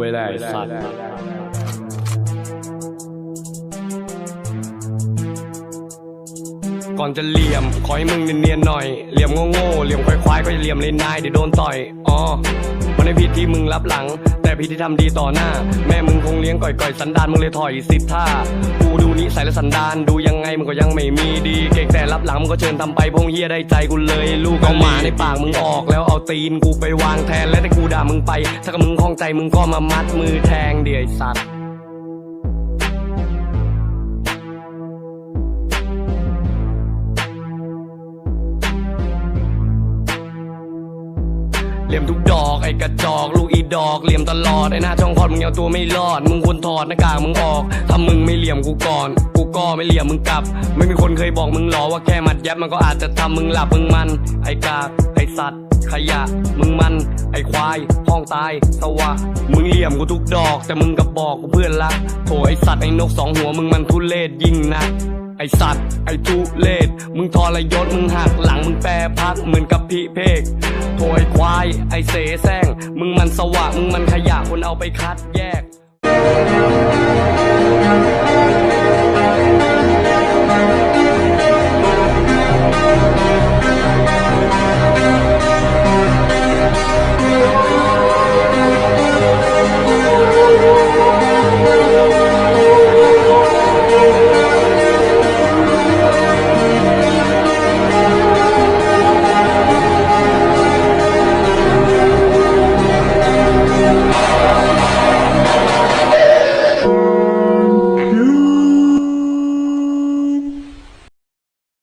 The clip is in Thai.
ว้ได้ ก่อนจะเหลี่ยม ขอให้มึงเนียนๆหน่อย เหลี่ยมโง่ๆเหลี่ยมควายๆก็อย่าเหลี่ยมเลยนายเดี๋ยวโดนต่อย อ๋อ มันในผิดที่มึงรับหลัง แต่ผิดที่ทำดีต่อหน้า แม่มึงคงเลี้ยงก่อยๆสันดานมึงเลยถอยสิท่ากูดูนิสัยและสันดานดูยังไงมึงก็ยังไม่มีดี เก่งแต่รับหลังมึงก็เชิญทำไปพงเฮียได้ใจกูเลย ลูกเอาหมาในปากมึงออกแล้วเอาตีนกูไปวางแทนแล้วแต่กูด่ามึงไป ถ้ากับมึงคล่องใจมึงก็มามัดมือแทงเดี๋ยวสัตว์ เลี่ยมทุกดอกไอ้กระจอกลูกอีดอกเหลี่ยมตลอดไอ้หน้าช่องคลอดมึงเอาตัวไม่รอดมึงควรถอดหน้ากากมึงออกถ้ามึงไม่เหลี่ยมกูก่อนกูก็ไม่เหลี่ยมมึงกลับ ไม่มีคนเคยบอกมึงหรอว่าแค่หมัดยับมันก็อาจจะทำมึงหลับมึงมัน ไอ้กากไอ้สัตว์ขยะมึงมันไอ้ควายห้องตายสวะมึงเหลี่ยมกูทุกดอก แต่มึงกับบอกกูเพื่อนรักโถไอ้สัตว์ไอ้นกสองหัวมึงมันทุเลศยิ่งนักไอสัตว์ ไอทุเลศมึงทรยศมึงหักหลังมึงแปรพักเหมือนกับพี่เพกโถไอควาย ไอเสแสร้งมึงมันสวะมึงมันขยะคนเอาไปคัดแยก